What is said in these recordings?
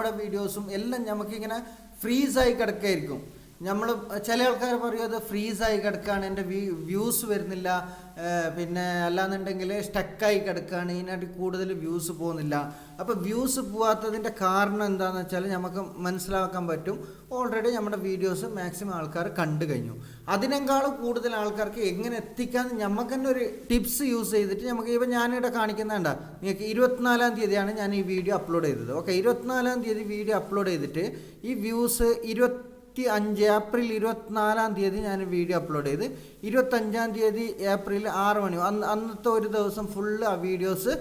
നമ്മുടെ വീഡിയോസും എല്ലാം നമുക്കിങ്ങനെ ഫ്രീസായി കിടക്കായിരിക്കും. നമ്മൾ ചില ആൾക്കാർ പറയും അത് ഫ്രീസ് ആയി കിടക്കുകയാണ് എന്റെ വ്യൂസ് വരുന്നില്ല പിന്നെ അല്ലാന്നുണ്ടെങ്കിൽ സ്റ്റക്കായി കിടക്കുകയാണ് ഇതിനായിട്ട് കൂടുതൽ വ്യൂസ് പോകുന്നില്ല. അപ്പോൾ വ്യൂസ് പോവാത്തതിന്റെ കാരണം എന്താണെന്ന് വെച്ചാൽ നമുക്ക് മനസ്സിലാക്കാൻ പറ്റും ഓൾറെഡി നമ്മുടെ വീഡിയോസ് മാക്സിമം ആൾക്കാർ കണ്ടു കഴിഞ്ഞു. അതിനേക്കാളും കൂടുതൽ ആൾക്കാർക്ക് എങ്ങനെ എത്തിക്കാമെന്ന് നമുക്ക് തന്നെ ഒരു ടിപ്സ് യൂസ് ചെയ്തിട്ട് നമുക്ക് ഇപ്പം ഞാനിവിടെ കാണിക്കുന്നുണ്ട നിങ്ങൾക്ക് ഇരുപത്തിനാലാം തീയതിയാണ് ഞാൻ ഈ വീഡിയോ അപ്ലോഡ് ചെയ്തത്. ഓക്കെ ഇരുപത്തിനാലാം തീയതി വീഡിയോ അപ്ലോഡ് ചെയ്തിട്ട് ഈ വ്യൂസ് ഇരുപത്തി ഇരുപത്തി അഞ്ച് ഏപ്രിൽ ഇരുപത്തിനാലാം തീയതി ഞാൻ വീഡിയോ അപ്ലോഡ് ചെയ്ത്. ഇരുപത്തഞ്ചാം തീയതി ഏപ്രിൽ ആറ് മണി. അന്ന് അന്നത്തെ ഒരു ദിവസം ഫുള്ള് ആ വീഡിയോസ്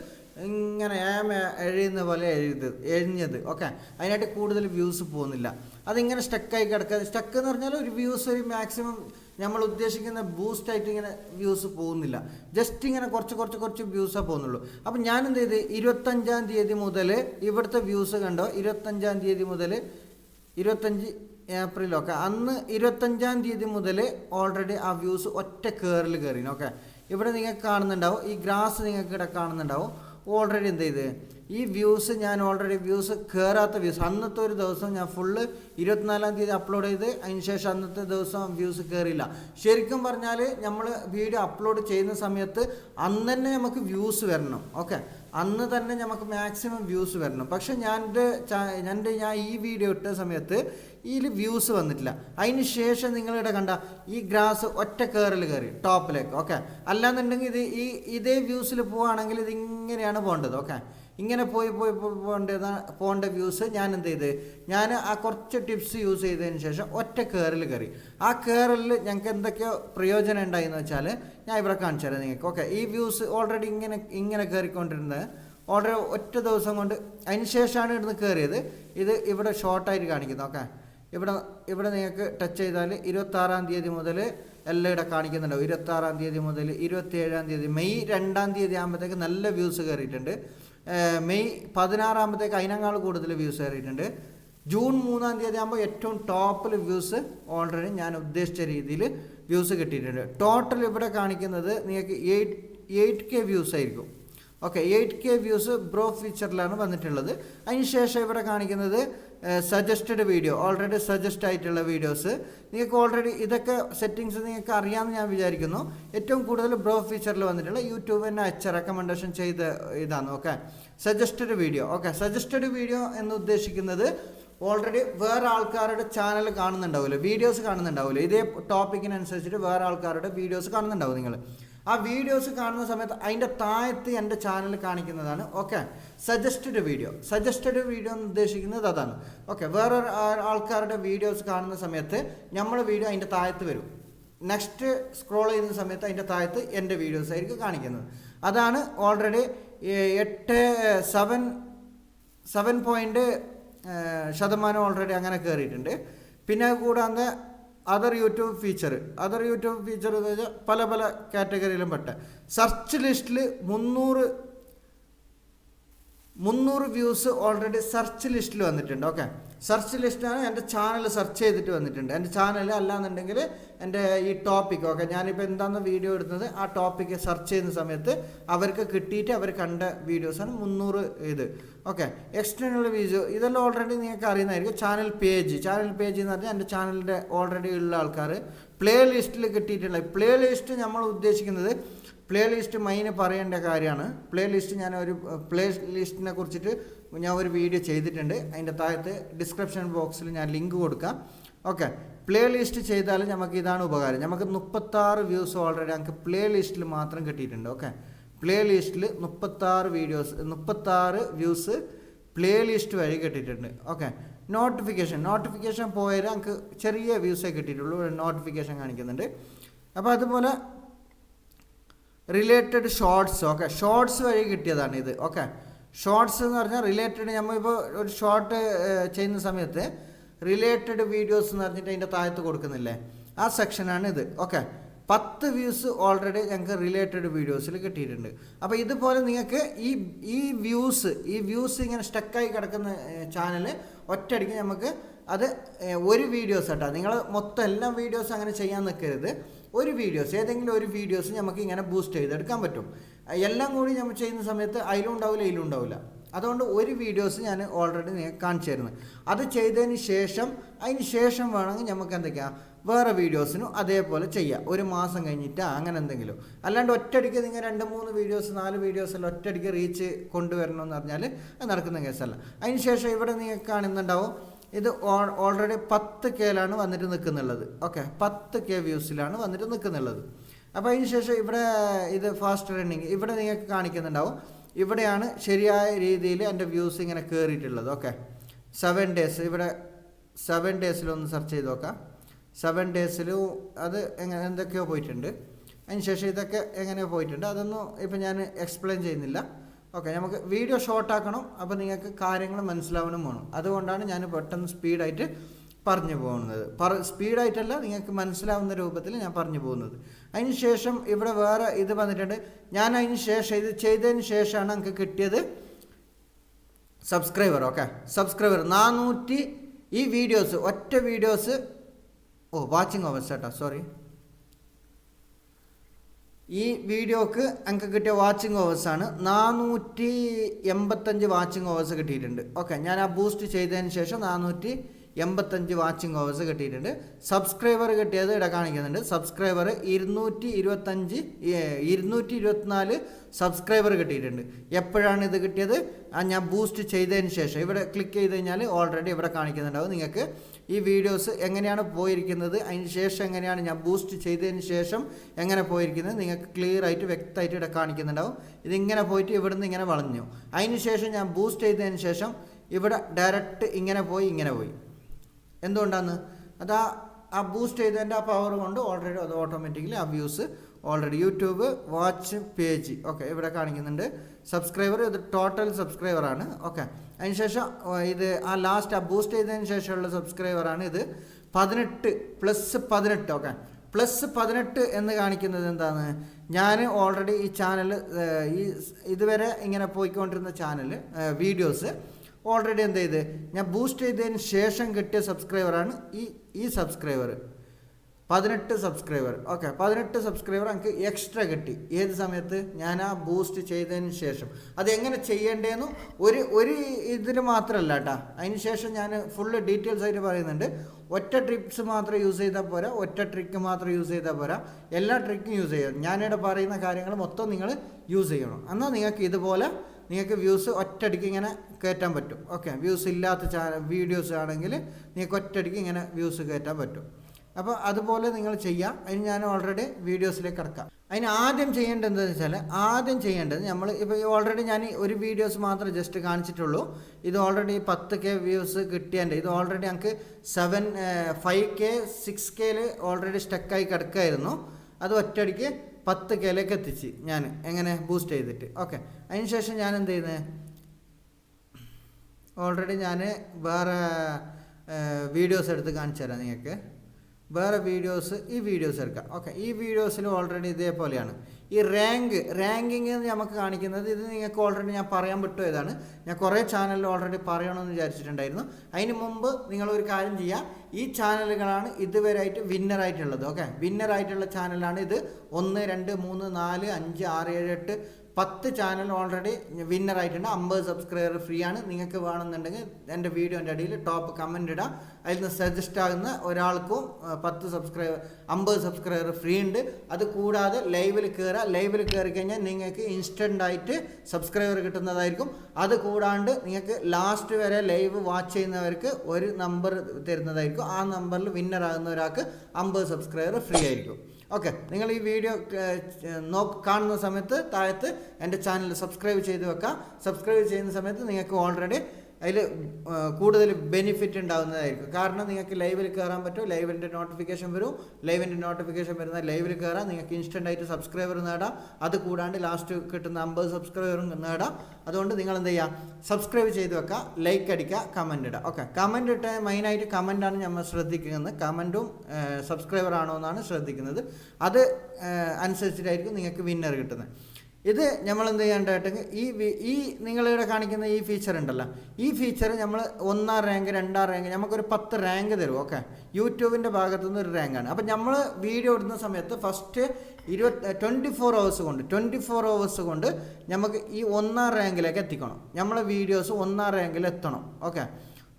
ഇങ്ങനെ ഏമ എഴുതുന്ന പോലെ എഴുത് എഴുതിയത് ഓക്കെ അതിനായിട്ട് കൂടുതൽ വ്യൂസ് പോകുന്നില്ല. അതിങ്ങനെ സ്റ്റക്കായി കിടക്കുക സ്റ്റക്ക് എന്ന് പറഞ്ഞാൽ ഒരു വ്യൂസ് ഒരു മാക്സിമം നമ്മൾ ഉദ്ദേശിക്കുന്ന ബൂസ്റ്റ് ആയിട്ട് ഇങ്ങനെ വ്യൂസ് പോകുന്നില്ല. ജസ്റ്റ് ഇങ്ങനെ കുറച്ച് കുറച്ച് കുറച്ച് വ്യൂസേ പോകുന്നുള്ളൂ. അപ്പം ഞാൻ എന്ത് ചെയ്ത്? ഇരുപത്തഞ്ചാം തീയതി മുതൽ ഇവിടുത്തെ വ്യൂസ് കണ്ടോ? ഇരുപത്തഞ്ചാം തീയതി മുതൽ ഇരുപത്തഞ്ച് ഏപ്രിലൊക്കെ. അന്ന് ഇരുപത്തഞ്ചാം തീയതി മുതൽ ഓൾറെഡി ആ വ്യൂസ് ഒറ്റ കയറിൽ കയറി ഓക്കെ ഇവിടെ നിങ്ങൾക്ക് കാണുന്നുണ്ടാവും. ഈ ഗ്രാസ് നിങ്ങൾക്ക് ഇവിടെ കാണുന്നുണ്ടാവും. ഓൾറെഡി എന്ത് ചെയ്ത്? ഈ വ്യൂസ് ഞാൻ ഓൾറെഡി വ്യൂസ് കയറാത്ത വ്യൂസ് അന്നത്തെ ഒരു ദിവസം ഞാൻ ഫുള്ള് ഇരുപത്തിനാലാം തീയതി അപ്ലോഡ് ചെയ്ത് അതിന് ശേഷം അന്നത്തെ ദിവസം വ്യൂസ് കയറിയില്ല ശരിക്കും പറഞ്ഞാൽ നമ്മൾ വീഡിയോ അപ്ലോഡ് ചെയ്യുന്ന സമയത്ത് അന്ന് തന്നെ നമുക്ക് വ്യൂസ് വരണം. ഓക്കെ അന്ന് തന്നെ നമുക്ക് മാക്സിമം വ്യൂസ് വരണം. പക്ഷെ ഞാൻ എന്റെ ഞാൻ ഈ വീഡിയോ ഇട്ട സമയത്ത് ഇതിൽ വ്യൂസ് വന്നിട്ടില്ല. അതിന് ശേഷം നിങ്ങളിവിടെ കണ്ട ഈ ഗ്രാസ് ഒറ്റ കയറിൽ കയറി ടോപ്പിലേക്ക് ഓക്കെ അല്ലാന്നുണ്ടെങ്കിൽ ഇത് ഈ ഇതേ വ്യൂസിൽ പോവുകയാണെങ്കിൽ ഇതിങ്ങനെയാണ് പോകേണ്ടത് ഓക്കെ ഇങ്ങനെ പോയി പോയി പോകേണ്ടത് പോകേണ്ട വ്യൂസ് ഞാൻ എന്ത് ചെയ്ത്? ഞാൻ ആ കുറച്ച് ടിപ്സ് യൂസ് ചെയ്തതിന് ശേഷം ഒറ്റ കയറിൽ കയറി. ആ കയറിൽ ഞങ്ങൾക്ക് എന്തൊക്കെയോ പ്രയോജനം ഉണ്ടായെന്ന് വെച്ചാൽ ഞാൻ ഇവിടെ കാണിച്ചു തരാം നിങ്ങൾക്ക്. ഓക്കെ ഈ വ്യൂസ് ഓൾറെഡി ഇങ്ങനെ ഇങ്ങനെ കയറിക്കൊണ്ടിരുന്നത് ഓൾറെഡി ഒറ്റ ദിവസം കൊണ്ട് അതിന് ശേഷമാണ് ഇവിടുന്ന് കയറിയത് ഇത് ഇവിടെ ഷോർട്ടായിട്ട് കാണിക്കുന്നത് ഓക്കെ ഇവിടെ ഇവിടെ നിങ്ങൾക്ക് ടച്ച് ചെയ്താൽ ഇരുപത്താറാം തീയതി മുതൽ എല്ലാം ഇവിടെ കാണിക്കുന്നുണ്ടാവും ഇരുപത്താറാം തീയതി മുതൽ ഇരുപത്തിയേഴാം തീയതി മെയ് രണ്ടാം തീയതി ആകുമ്പോഴത്തേക്ക് നല്ല വ്യൂസ് കയറിയിട്ടുണ്ട് മെയ് പതിനാറാമത്തേക്ക് അതിനേക്കാൾ കൂടുതൽ വ്യൂസ് കയറിയിട്ടുണ്ട്. ജൂൺ മൂന്നാം തീയതി ആകുമ്പോൾ ഏറ്റവും ടോപ്പിൽ വ്യൂസ് ഓൾറെഡി ഞാൻ ഉദ്ദേശിച്ച രീതിയിൽ വ്യൂസ് കിട്ടിയിട്ടുണ്ട്. ടോട്ടൽ ഇവിടെ കാണിക്കുന്നത് നിങ്ങൾക്ക് എയ്റ്റ് എയ്റ്റ് കെ വ്യൂസ് ആയിരിക്കും. Okay eight K views bro ഫീച്ചറിലാണ് വന്നിട്ടുള്ളത്. അതിനുശേഷം ഇവിടെ കാണിക്കുന്നത് സജസ്റ്റഡ് വീഡിയോ ഓൾറെഡി സജസ്റ്റ് ആയിട്ടുള്ള വീഡിയോസ് നിങ്ങൾക്ക് ഓൾറെഡി ഇതൊക്കെ സെറ്റിങ്സ് നിങ്ങൾക്ക് അറിയാമെന്ന് ഞാൻ വിചാരിക്കുന്നു. ഏറ്റവും കൂടുതൽ ബ്രോ ഫീച്ചറിൽ വന്നിട്ടുള്ള യൂട്യൂബ് തന്നെ അച്ഛ റെക്കമെൻഡേഷൻ ചെയ്ത ഇതാണ് okay suggested video okay suggested video എന്ന് ഉദ്ദേശിക്കുന്നത് ഓൾറെഡി വേറെ ആൾക്കാരുടെ ചാനൽ കാണുന്നുണ്ടാവില്ല വീഡിയോസ് കാണുന്നുണ്ടാവില്ല ഇതേ ടോപ്പിക്കിനനുസരിച്ചിട്ട് വേറെ ആൾക്കാരുടെ വീഡിയോസ് കാണുന്നുണ്ടാവും നിങ്ങൾ. ആ വീഡിയോസ് കാണുന്ന സമയത്ത് അതിന്റെ താഴത്ത് എന്റെ ചാനൽ കാണിക്കുന്നതാണ്. Okay suggested video suggested video എന്ന് ഉദ്ദേശിക്കുന്നത് അതാണ്. ഓക്കെ വേറെ ആൾക്കാരുടെ വീഡിയോസ് കാണുന്ന സമയത്ത് നമ്മുടെ വീഡിയോ അതിന്റെ താഴത്ത് വരും. നെക്സ്റ്റ് സ്ക്രോൾ ചെയ്യുന്ന സമയത്ത് അതിന്റെ താഴത്ത് എന്റെ വീഡിയോസ് ആയിരിക്കും കാണിക്കുന്നത്. അതാണ് ഓൾറെഡി എട്ട് സെവൻ സെവൻ പോയിന്റ് ശതമാനം ഓൾറെഡി അങ്ങനെ കയറിയിട്ടുണ്ട് പിന്നെ കൂടാതെ other YouTube feature other YouTube feature എന്ന് വെച്ചാൽ പല പല കാറ്റഗറിയിലും പെട്ട. സെർച്ച് ലിസ്റ്റിൽ മുന്നൂറ് മുന്നൂറ് വ്യൂസ് ഓൾറെഡി സെർച്ച് ലിസ്റ്റിൽ വന്നിട്ടുണ്ട് ഓക്കെ സെർച്ച് ലിസ്റ്റാണ് എന്റെ ചാനൽ സെർച്ച് ചെയ്തിട്ട് വന്നിട്ടുണ്ട്. എന്റെ ചാനൽ അല്ലാന്നുണ്ടെങ്കിൽ എന്റെ ഈ ടോപ്പിക് ഓക്കെ ഞാനിപ്പോൾ എന്താണെന്ന് വീഡിയോ എടുത്തത് ആ ടോപ്പിക്ക് സെർച്ച് ചെയ്യുന്ന സമയത്ത് അവർക്ക് കിട്ടിയിട്ട് അവർ കണ്ട വീഡിയോസാണ് മുന്നൂറ് ഇത് ഓക്കെ എക്സ്റ്റേണൽ വീഡിയോ ഇതെല്ലാം ഓൾറെഡി നിങ്ങൾക്ക് അറിയുന്നതായിരിക്കും. ചാനൽ പേജ് ചാനൽ പേജ് എന്ന് പറഞ്ഞാൽ എന്റെ ചാനലിന്റെ ഓൾറെഡി ഉള്ള ആൾക്കാർ പ്ലേ ലിസ്റ്റിൽ കിട്ടിയിട്ടുള്ള പ്ലേ ലിസ്റ്റ് നമ്മൾ ഉദ്ദേശിക്കുന്നത് പ്ലേ ലിസ്റ്റ് മൈന് പറയേണ്ട കാര്യമാണ്. പ്ലേ ലിസ്റ്റ് ഞാൻ ഒരു പ്ലേ ലിസ്റ്റിനെ കുറിച്ചിട്ട് ഞാൻ ഒരു വീഡിയോ ചെയ്തിട്ടുണ്ട്. അതിന്റെ താഴത്ത് ഡിസ്ക്രിപ്ഷൻ ബോക്സിൽ ഞാൻ ലിങ്ക് കൊടുക്കാം. ഓക്കെ പ്ലേ ലിസ്റ്റ് ചെയ്താൽ നമുക്ക് ഇതാണ് ഉപകാരം. നമുക്ക് മുപ്പത്താറ് വ്യൂസ് ഓൾറെഡി നമുക്ക് പ്ലേ ലിസ്റ്റിൽ മാത്രം കിട്ടിയിട്ടുണ്ട്. ഓക്കെ പ്ലേ ലിസ്റ്റിൽ മുപ്പത്താറ് വീഡിയോസ് മുപ്പത്താറ് വ്യൂസ് പ്ലേ ലിസ്റ്റ് വഴി കിട്ടിയിട്ടുണ്ട്. ഓക്കെ നോട്ടിഫിക്കേഷൻ നോട്ടിഫിക്കേഷൻ പോയാൽ നമുക്ക് ചെറിയ വ്യൂസേ കിട്ടിയിട്ടുള്ളൂ. നോട്ടിഫിക്കേഷൻ കാണിക്കുന്നുണ്ട്. അപ്പോൾ അതുപോലെ റിലേറ്റഡ് ഷോർട്സ് ഓക്കെ ഷോർട്സ് വഴി കിട്ടിയതാണ് ഇത് ഓക്കെ ഷോർട്സ് എന്ന് പറഞ്ഞാൽ റിലേറ്റഡ് നമ്മളിപ്പോൾ ഒരു ഷോർട്ട് ചെയ്യുന്ന സമയത്ത് റിലേറ്റഡ് വീഡിയോസ് എന്ന് പറഞ്ഞിട്ട് അതിന്റെ താഴത്ത് കൊടുക്കുന്നില്ലേ? ആ സെക്ഷനാണ് ഇത് ഓക്കെ പത്ത് വ്യൂസ് ഓൾറെഡി ഞങ്ങൾക്ക് റിലേറ്റഡ് വീഡിയോസിൽ കിട്ടിയിട്ടുണ്ട്. അപ്പോൾ ഇതുപോലെ നിങ്ങൾക്ക് ഈ ഈ വ്യൂസ് ഈ വ്യൂസ് ഇങ്ങനെ സ്റ്റക്കായി കിടക്കുന്ന ചാനൽ ഒറ്റയടിക്ക് നമുക്ക് അത് ഒരു വീഡിയോസ് കേട്ടോ നിങ്ങൾ മൊത്തം എല്ലാ വീഡിയോസും അങ്ങനെ ചെയ്യാൻ നിൽക്കരുത് ഒരു വീഡിയോസ് ഏതെങ്കിലും ഒരു വീഡിയോസ് നമുക്ക് ഇങ്ങനെ ബൂസ്റ്റ് ചെയ്തെടുക്കാൻ പറ്റും. എല്ലാം കൂടി നമ്മൾ ചെയ്യുന്ന സമയത്ത് അതിലും ഉണ്ടാവില്ല ഇതിലും ഉണ്ടാവില്ല അതുകൊണ്ട് ഒരു വീഡിയോസ് ഞാൻ ഓൾറെഡി നിങ്ങൾക്ക് കാണിച്ചു തരുന്നത് അത് ചെയ്തതിന് ശേഷം അതിന് ശേഷം വേണമെങ്കിൽ നമുക്ക് എന്തൊക്കെയാണ് വേറെ വീഡിയോസിനും അതേപോലെ ചെയ്യാം. ഒരു മാസം കഴിഞ്ഞിട്ട് അങ്ങനെ എന്തെങ്കിലും. അല്ലാണ്ട് ഒറ്റയടിക്ക് നിങ്ങൾ രണ്ട് മൂന്ന് വീഡിയോസ് നാല് വീഡിയോസ് എല്ലാം ഒറ്റയടിക്ക് റീച്ച് കൊണ്ടുവരണമെന്ന് പറഞ്ഞാൽ അത് നടക്കുന്ന കേസല്ല. അതിന് ശേഷം ഇവിടെ നിങ്ങൾക്ക് കാണുന്നുണ്ടാവും ഇത് ഓൾറെഡി പത്ത് കെയിലാണ് വന്നിട്ട് നിൽക്കുന്നുള്ളത്. ഓക്കെ പത്ത് കെ വ്യൂസിലാണ് വന്നിട്ട് നിൽക്കുന്നുള്ളത്. അപ്പോൾ അതിന് ശേഷം ഇവിടെ ഇത് ഫാസ്റ്റ് റണ്ണിങ് ഇവിടെ നിങ്ങൾക്ക് കാണിക്കുന്നുണ്ടാവും. ഇവിടെയാണ് ശരിയായ രീതിയിൽ എന്റെ വ്യൂസ് ഇങ്ങനെ കയറിയിട്ടുള്ളത് ഓക്കെ സെവൻ ഡേയ്സ് ഇവിടെ സെവൻ ഡേയ്സിലൊന്ന് സെർച്ച് ചെയ്ത് നോക്കാം. സെവൻ ഡേയ്സിലും അത് എങ്ങനെ എന്തൊക്കെയോ പോയിട്ടുണ്ട്. അതിന് ശേഷം ഇതൊക്കെ എങ്ങനെയോ പോയിട്ടുണ്ട്. അതൊന്നും ഇപ്പം ഞാൻ എക്സ്പ്ലെയിൻ ചെയ്യുന്നില്ല. ഓക്കെ നമുക്ക് വീഡിയോ ഷോർട്ട് ആക്കണം. അപ്പോൾ നിങ്ങൾക്ക് കാര്യങ്ങൾ മനസ്സിലാവണം വേണം. അതുകൊണ്ടാണ് ഞാൻ പെട്ടെന്ന് സ്പീഡായിട്ട് പറഞ്ഞു പോകുന്നത്. പറ സ്പീഡായിട്ടല്ല നിങ്ങൾക്ക് മനസ്സിലാവുന്ന രൂപത്തിൽ ഞാൻ പറഞ്ഞു പോകുന്നത്. അതിന് ശേഷം ഇവിടെ വേറെ ഇത് വന്നിട്ടുണ്ട്. ഞാൻ അതിന് ശേഷം ഇത് ചെയ്തതിന് ശേഷമാണ് എനിക്ക് കിട്ടിയത് സബ്സ്ക്രൈബർ ഓക്കെ സബ്സ്ക്രൈബർ നാനൂറ്റി ഈ വീഡിയോസ് ഒറ്റ വീഡിയോസ് ഓ വാച്ചിങ് ഓവേഴ്സ് കേട്ടോ സോറി ഈ വീഡിയോക്ക് എനിക്ക് കിട്ടിയ വാച്ചിങ് ഓവേഴ്സാണ് നാനൂറ്റി എൺപത്തഞ്ച് വാച്ചിങ് ഓവേഴ്സ് കിട്ടിയിട്ടുണ്ട്. ഓക്കെ ഞാൻ ആ ബൂസ്റ്റ് ചെയ്തതിന് ശേഷം നാനൂറ്റി എൺപത്തഞ്ച് വാച്ചിങ് ഓവേഴ്സ് കിട്ടിയിട്ടുണ്ട്. സബ്സ്ക്രൈബർ കിട്ടിയത് ഇവിടെ കാണിക്കുന്നുണ്ട്. സബ്സ്ക്രൈബർ ഇരുന്നൂറ്റി ഇരുപത്തഞ്ച് ഇരുന്നൂറ്റി ഇരുപത്തിനാല് സബ്സ്ക്രൈബർ കിട്ടിയിട്ടുണ്ട്. എപ്പോഴാണ് ഇത് കിട്ടിയത്? ഞാൻ ബൂസ്റ്റ് ചെയ്തതിന് ശേഷം. ഇവിടെ ക്ലിക്ക് ചെയ്ത് കഴിഞ്ഞാൽ ഓൾറെഡി ഇവിടെ കാണിക്കുന്നുണ്ടാവും നിങ്ങൾക്ക്. ഈ വീഡിയോസ് എങ്ങനെയാണ് പോയിരിക്കുന്നത്? അതിന് ശേഷം എങ്ങനെയാണ് ഞാൻ ബൂസ്റ്റ് ചെയ്തതിന് ശേഷം എങ്ങനെ പോയിരിക്കുന്നത്? നിങ്ങൾക്ക് ക്ലിയർ ആയിട്ട് വ്യക്തമായിട്ട് ഇവിടെ കാണിക്കുന്നുണ്ടാവും. ഇതിങ്ങനെ പോയിട്ട് ഇവിടുന്ന് ഇങ്ങനെ വളഞ്ഞു. അതിന് ശേഷം ഞാൻ ബൂസ്റ്റ് ചെയ്തതിന് ശേഷം ഇവിടെ ഡയറക്റ്റ് ഇങ്ങനെ പോയി ഇങ്ങനെ പോയി. എന്തുകൊണ്ടാണ് അത് ആ ആ ബൂസ്റ്റ് ചെയ്തതിന്റെ ആ പവർ കൊണ്ട് ഓൾറെഡി അത് ഓട്ടോമാറ്റിക്കലി ആ views already YouTube watch page okay ഇവിടെ കാണിക്കുന്നുണ്ട്. സബ്സ്ക്രൈബർ ഇത് ടോട്ടൽ സബ്സ്ക്രൈബറാണ് ഓക്കെ അതിനുശേഷം ഇത് ആ ലാസ്റ്റ് ആ ബൂസ്റ്റ് ചെയ്തതിന് ശേഷമുള്ള സബ്സ്ക്രൈബറാണ് ഇത് പതിനെട്ട് പ്ലസ് പതിനെട്ട് ഓക്കെ പ്ലസ് പതിനെട്ട് എന്ന് കാണിക്കുന്നത് എന്താണ് ഞാൻ ഓൾറെഡി ഈ ചാനൽ ഈ ഇതുവരെ ഇങ്ങനെ പോയിക്കൊണ്ടിരുന്ന ചാനൽ വീഡിയോസ് ഓൾറെഡി എന്ത് ചെയ്ത്? ഞാൻ ബൂസ്റ്റ് ചെയ്തതിന് ശേഷം കിട്ടിയ സബ്സ്ക്രൈബറാണ് ഈ ഈ സബ്സ്ക്രൈബർ പതിനെട്ട് സബ്സ്ക്രൈബർ ഓക്കെ പതിനെട്ട് സബ്സ്ക്രൈബർ എനിക്ക് എക്സ്ട്രാ കിട്ടി. ഏത് സമയത്ത്? ഞാൻ ആ ബൂസ്റ്റ് ചെയ്തതിന് ശേഷം. അത് എങ്ങനെ ചെയ്യേണ്ടതെന്ന് ഒരു ഒരു ഇതിന് മാത്രമല്ല കേട്ടോ അതിന് ശേഷം ഞാൻ ഫുള്ള് ഡീറ്റെയിൽസ് ആയിട്ട് പറയുന്നുണ്ട്. ഒറ്റ ട്രിപ്സ് മാത്രം യൂസ് ചെയ്താൽ പോരാ. ഒറ്റ ട്രിക്ക് മാത്രം യൂസ് ചെയ്താൽ പോരാ. എല്ലാ ട്രിക്കും യൂസ് ചെയ്യണം. ഞാനിവിടെ പറയുന്ന കാര്യങ്ങൾ മൊത്തം നിങ്ങൾ യൂസ് ചെയ്യണം. എന്നാൽ നിങ്ങൾക്ക് ഇതുപോലെ നിങ്ങൾക്ക് വ്യൂസ് ഒറ്റയടിക്ക് ഇങ്ങനെ കയറ്റാൻ പറ്റും. ഓക്കെ വ്യൂസ് ഇല്ലാത്ത ചാനൽ വീഡിയോസ് ആണെങ്കിൽ നിങ്ങൾക്ക് ഒറ്റയടിക്ക് ഇങ്ങനെ വ്യൂസ് കയറ്റാൻ പറ്റും. അപ്പോൾ അതുപോലെ നിങ്ങൾ ചെയ്യാം. അതിന് ഞാൻ ഓൾറെഡി വീഡിയോസിലേക്ക് കിടക്കാം. അതിന് ആദ്യം ചെയ്യേണ്ടത് എന്താണെന്ന് വെച്ചാൽ ആദ്യം ചെയ്യേണ്ടത് നമ്മൾ ഇപ്പോൾ ഓൾറെഡി ഞാൻ ഒരു വീഡിയോസ് മാത്രമേ ജസ്റ്റ് കാണിച്ചിട്ടുള്ളൂ. ഇത് ഓൾറെഡി പത്ത് കെ വ്യൂസ് കിട്ടിയതിന്റെ ഇത് ഓൾറെഡി ഞങ്ങൾക്ക് സെവൻ ഫൈവ് കെ സിക്സ് കെയിൽ ഓൾറെഡി സ്റ്റക്കായി കിടക്കായിരുന്നു. അത് ഒറ്റയടിക്ക് പത്ത് കിലയ്ക്ക് എത്തിച്ച് ഞാൻ എങ്ങനെ ബൂസ്റ്റ് ചെയ്തിട്ട്. ഓക്കെ അതിന് ശേഷം ഞാൻ എന്ത് ചെയ്യുന്നത് ഓൾറെഡി ഞാൻ വേറെ വീഡിയോസ് എടുത്ത് കാണിച്ചു തരാം നിങ്ങൾക്ക്. വേറെ വീഡിയോസ് ഈ വീഡിയോസ് എടുക്കാം. ഓക്കെ ഈ വീഡിയോസിൽ ഓൾറെഡി ഇതേപോലെയാണ്. ഈ റാങ്ക് റാങ്കിങ് നമുക്ക് കാണിക്കുന്നത് ഇത് നിങ്ങൾക്ക് ഓൾറെഡി ഞാൻ പറയാൻ വിട്ടുപോയതാണ്. ഞാൻ കുറേ ചാനലിൽ ഓൾറെഡി പറയണമെന്ന് വിചാരിച്ചിട്ടുണ്ടായിരുന്നു. അതിന് മുമ്പ് നിങ്ങളൊരു കാര്യം ചെയ്യുക ഈ ചാനലുകളാണ് ഇതുവരെ ഇതുവരെയായിട്ട് വിന്നറായിട്ടുള്ളത് ഓക്കെ വിന്നറായിട്ടുള്ള ചാനലാണ് ഇത് ഒന്ന് രണ്ട് മൂന്ന് നാല് അഞ്ച് ആറ് ഏഴ് എട്ട് പത്ത് ചാനൽ ഓൾറെഡി വിന്നർ ആയിട്ടുണ്ട്. അമ്പത് സബ്സ്ക്രൈബർ ഫ്രീ ആണ്. നിങ്ങൾക്ക് വേണമെന്നുണ്ടെങ്കിൽ എന്റെ വീഡിയോന്റെ അടിയിൽ ടോപ്പ് കമന്റ് ഇടാം. അതിൽ നിന്ന് സജസ്റ്റ് ആകുന്ന ഒരാൾക്കും പത്ത് സബ്സ്ക്രൈബർ അമ്പത് സബ്സ്ക്രൈബർ ഫ്രീ ഉണ്ട്. അത് കൂടാതെ ലൈവിൽ കയറുക ലൈവിൽ കയറി കഴിഞ്ഞാൽ നിങ്ങൾക്ക് ഇൻസ്റ്റന്റ് ആയിട്ട് സബ്സ്ക്രൈബർ കിട്ടുന്നതായിരിക്കും. അത് കൂടാണ്ട് നിങ്ങൾക്ക് ലാസ്റ്റ് വരെ ലൈവ് വാച്ച് ചെയ്യുന്നവർക്ക് ഒരു നമ്പർ തരുന്നതായിരിക്കും. ആ നമ്പറിൽ വിന്നർ ആകുന്ന ഒരാൾക്ക് അമ്പത് സബ്സ്ക്രൈബർ ഫ്രീ ആയിരിക്കും. ഓക്കെ നിങ്ങൾ ഈ വീഡിയോ നോ കാണുന്ന സമയത്ത് താഴത്ത് എന്റെ ചാനൽ സബ്സ്ക്രൈബ് ചെയ്ത് വെക്കാം. സബ്സ്ക്രൈബ് ചെയ്യുന്ന സമയത്ത് നിങ്ങൾക്ക് ഓൾറെഡി അതിൽ കൂടുതൽ ബെനിഫിറ്റ് ഉണ്ടാകുന്നതായിരിക്കും കാരണം നിങ്ങൾക്ക് ലൈവിൽ കയറാൻ പറ്റും ലൈവിന്റെ നോട്ടിഫിക്കേഷൻ വരും. ലൈവിന്റെ നോട്ടിഫിക്കേഷൻ വരുന്ന ലൈവിൽ കയറാം. നിങ്ങൾക്ക് ഇൻസ്റ്റന്റ് ആയിട്ട് സബ്സ്ക്രൈബർ നേടാം. അത് കൂടാണ്ട് ലാസ്റ്റ് കിട്ടുന്ന അമ്പത് സബ്സ്ക്രൈബറും നേടാം. അതുകൊണ്ട് നിങ്ങൾ എന്ത് ചെയ്യുക? സബ്സ്ക്രൈബ് ചെയ്ത് വെക്കുക ലൈക്ക് അടിക്കുക കമന്റ് ഇടുക. ഓക്കെ കമന്റ് ഇട്ട മെയിനായിട്ട് കമന്റാണ് നമ്മൾ ശ്രദ്ധിക്കുന്നത്. കമന്റും സബ്സ്ക്രൈബർ ആണോ എന്നാണ് ശ്രദ്ധിക്കുന്നത്. അത് അനുസരിച്ചിട്ടായിരിക്കും നിങ്ങൾക്ക് വിന്നർ കിട്ടുന്നത്. ഇത് നമ്മൾ എന്ത് ചെയ്യേണ്ടതായിട്ട് ഈ ഈ നിങ്ങളിവിടെ കാണിക്കുന്ന ഈ ഫീച്ചർ ഉണ്ടല്ലോ. ഈ ഫീച്ചർ നമ്മൾ ഒന്നാം റാങ്ക് രണ്ടാം റാങ്ക് നമുക്കൊരു പത്ത് റാങ്ക് തരും ഓക്കെ യൂട്യൂബിന്റെ ഭാഗത്തു നിന്ന് ഒരു റാങ്കാണ് അപ്പം നമ്മൾ വീഡിയോ ഇടുന്ന സമയത്ത് ഫസ്റ്റ് ഇരുപത്തി ട്വന്റി ഫോർ അവേഴ്സ് കൊണ്ട് ട്വന്റി ഫോർ അവേഴ്സ് കൊണ്ട് നമുക്ക് ഈ ഒന്നാം റാങ്കിലേക്ക് എത്തിക്കണം. നമ്മളെ വീഡിയോസ് ഒന്നാം റാങ്കിൽ എത്തണം ഓക്കെ